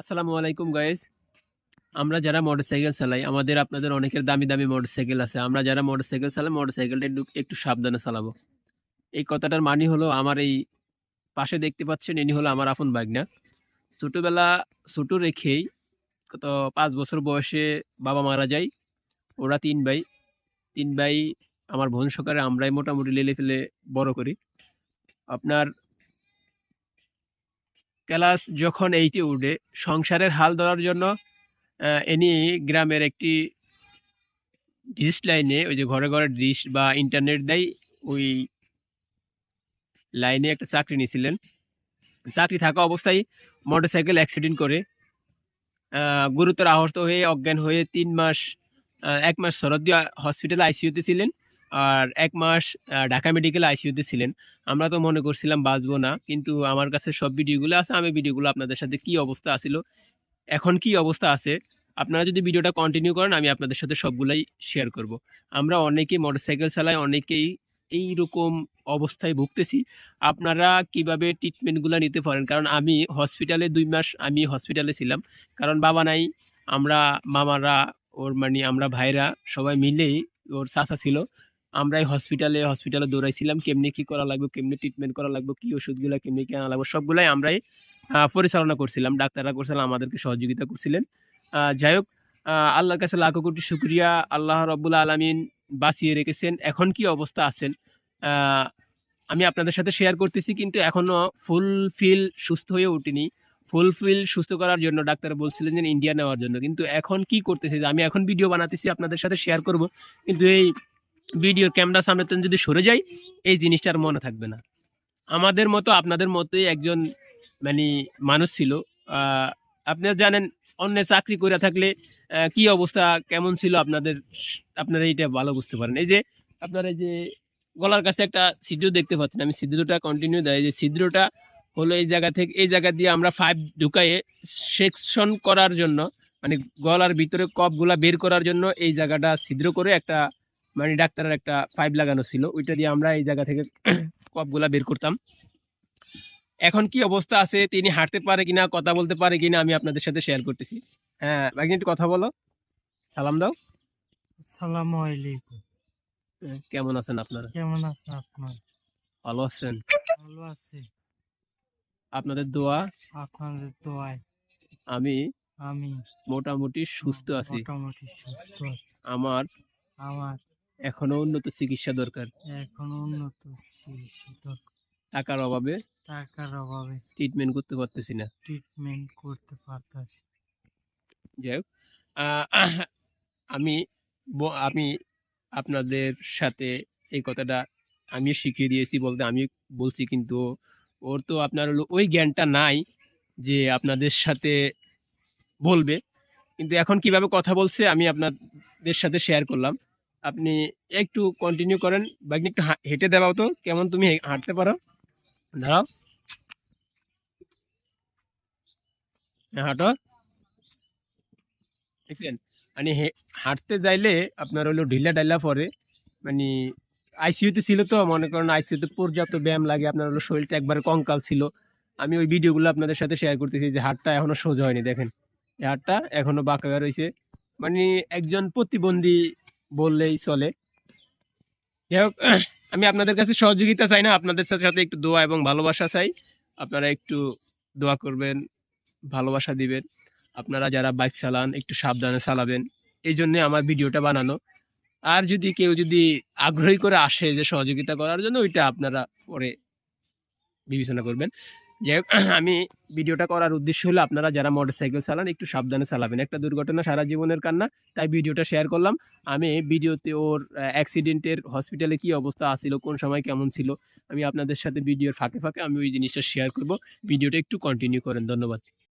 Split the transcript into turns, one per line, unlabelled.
আসসালামু আলাইকুম গাইজ আমরা যারা মোটরসাইকেল চালাই, আমাদের আপনাদের অনেকের দামি দামি মোটরসাইকেল আছে। আমরা যারা মোটরসাইকেল চালাই মোটরসাইকেলটা একটু একটু সাবধানে চালাবো। এই কথাটার মানে হলো, আমার এই পাশে দেখতে পাচ্ছেন, ইনি হলো আমার আপন বাইক না ছোটোবেলা ছোটো রেখেই কত পাঁচ বছর বয়সে বাবা মারা যায়। ওরা তিন ভাই। তিন ভাই আমার বোন সকারে আমরাই মোটামুটি লেলে ফেলে বড় করি। আপনার ক্লাস যখন এইটে উঠে, সংসারের হাল ধরার জন্য ইনি গ্রামের একটি ডিশ লাইনে, ওই যে ঘরে ঘরে ডিস বা ইন্টারনেট দেয় ওই লাইনে একটা চাকরি নিয়েছিলেন চাকরি থাকা অবস্থায় মোটরসাইকেল অ্যাক্সিডেন্ট করে গুরুতর আহত হয়ে, অজ্ঞান হয়ে তিন মাস এক মাস শরৎদি হসপিটালে আইসিইউতে ছিলেন। আর এক মাস ঢাকা মেডিকেল আইসিইউতে ছিলেন। আমরা তো মনে করছিলাম বাঁচবো না, কিন্তু আমার কাছে সব ভিডিওগুলো আছে, আমি ভিডিওগুলো আপনাদের সাথে কি অবস্থা আছিল, এখন কি অবস্থা আছে, আপনারা যদি ভিডিওটা কন্টিনিউ করেন, আমি আপনাদের সাথে সবগুলাই শেয়ার করব। আমরা অনেকেই মোটরসাইকেল চালাই অনেকেই এই রকম অবস্থায় ভুগতেছি। আপনারা কীভাবে ট্রিটমেন্টগুলো নিতে পারেন? কারণ আমি হসপিটালে দুই মাস আমি হসপিটালে ছিলাম, কারণ বাবা নাই, আমরা মামারা, ওর মানে আমরা ভাইরা সবাই মিলেই ওর চাচা ছিল আমরাই হসপিটালে হসপিটালে দৌড়াইছিলাম, কেমনি কি করা লাগবে, কেমনি ট্রিটমেন্ট করা লাগবে, কী ওষুধগুলো কেমনি কি আনা লাগবে, সবগুলাই আমরাই পরিচালনা করছিলাম, ডাক্তাররা করছিলাম আমাদেরকে সহযোগিতা করছিলেন। যাই হোক আল্লাহর কাছে লাখো কোটি শুক্রিয়া, আল্লাহ রব্বুল আলমিন বাঁচিয়ে রেখেছেন, এখন কি অবস্থা আছেন? আমি আপনাদের সাথে শেয়ার করতেছি, কিন্তু এখনও ফুল ফিল সুস্থ হয়ে উঠিনি। ফুল ফিল সুস্থ করার জন্য ডাক্তার বলছিলেন যে, ইন্ডিয়া নেওয়ার জন্য। কিন্তু এখন কি করতেছে? আমি এখন ভিডিও বানাতেছি, আপনাদের সাথে শেয়ার করব। কিন্তু এই ভিডিও ক্যামেরার সামনে যদি সরে যাই, এই জিনিসটা আর মনে থাকবে না। আমাদের মতো, আপনাদের মতোই একজন মানে মানুষ ছিল। আপনারা জানেন অন্য চাকরি করে থাকলে কি অবস্থা, কেমন ছিল আপনাদের, আপনারা এইটা ভালো বুঝতে পারেন। এই যে, আপনারা এই যে গলার কাছে একটা ছিদ্র দেখতে পাচ্ছেন, আমি ছিদ্রটা কন্টিনিউ দেয় যে ছিদ্রটা হলো এই জায়গা থেকে, এই জায়গা দিয়ে আমরা ফাইভ ঢুকাইয়ে সেকশন করার জন্য মানে গলার ভিতরে কপগুলা বের করার জন্য এই জায়গাটা ছিদ্র করে একটা মানে ডাক্তারের একটা পাইপ লাগানো ছিল। ওইটা দিয়ে আমরা এই জায়গা থেকে কপগুলা বের করতাম। এখন কি অবস্থা আছে? তিনি হাঁটতে পারে কিনা কথা বলতে পারে কিনা আমি আপনাদের সাথে শেয়ার করতেছি। হ্যাঁ একদিন একটু কথা বলো। সালাম দাও।
আলাইকুম।
হ্যাঁ, কেমন আছেন আপনারা?
কেমন আছে আপনার?
ভালো আছেন?
ভালো আছে।
আপনাদের দোয়া?
আপনাদের দোয়ায়।
আমি
আমি
মোটামুটি সুস্থ আছি।
মোটামুটি সুস্থ আছি।
আমার
আমার
এখনও উন্নত চিকিৎসা দরকার।
এখন উন্নত চিকিৎসা দরকার।
টাকার অভাবে
টাকার অভাবে
ট্রিটমেন্ট করতে পারতেছি না।
ট্রিটমেন্ট করতে পারতাছি
যাই হোক আমি আমি আপনাদের সাথে এই কথাটা আমি শিখিয়ে দিয়েছি বলতে আমি বলছি কিন্তু ওর তো আপনার হলো ওই জ্ঞানটা নাই যে আপনাদের সাথে বলবে। কিন্তু এখন কীভাবে কথা বলছে আমি আপনাদের সাথে শেয়ার করলাম। আপনি একটু কন্টিনিউ করেন। বা একটু হেঁটে দেওয়া তো। কেমন তুমি হাঁটতে পারো? দাঁড়াও। হ্যাঁ, হাঁটো। দেখছেন? মানে হাঁটতে যাইলে আপনার হলো ঢিলা ডাইলা পরে। মানে আইসিইউতে ছিল তো মনে করেন আইসিইউতে পর্যাপ্ত ব্যায়াম লাগে আপনার হলো শরীরটা একবারে কঙ্কাল ছিল। আমি ওই ভিডিওগুলো আপনাদের সাথে শেয়ার করতেছি যে হাতটা এখনও সোজা হয়নি দেখেন। এই হাতটা এখনও বাঁকা রয়েছে। মানে একজন প্রতিবন্ধী বললেই চলে। যাই হোক আমি আপনাদের কাছে সহযোগিতা চাই না, আপনাদের সাথে সাথে একটু দোয়া এবং ভালোবাসা চাই। আপনারা একটু দোয়া করবেন, ভালোবাসা দিবেন। আপনারা যারা বাইক চালান, একটু সাবধানে চালাবেন। এই জন্যে আমার ভিডিওটা বানানো। আর যদি কেউ যদি আগ্রহী করে আসে যে সহযোগিতা করার জন্য, ওইটা আপনারা পরে বিবেচনা করবেন। যাই আমি ভিডিওটা করার উদ্দেশ্য হলো আপনারা যারা মোটরসাইকেল চালান, একটু সাবধানে চালাবেন। একটা দুর্ঘটনা সারা জীবনের কান্না, তাই ভিডিওটা শেয়ার করলাম। আমি ভিডিওতে ওর অ্যাক্সিডেন্টের হসপিটালে কি অবস্থা আসছিল কোন সময় কেমন ছিল, আমি আপনাদের সাথে ভিডিওর ফাঁকে ফাঁকে আমি ওই জিনিসটা শেয়ার করব। ভিডিওটা একটু কন্টিনিউ করেন। ধন্যবাদ।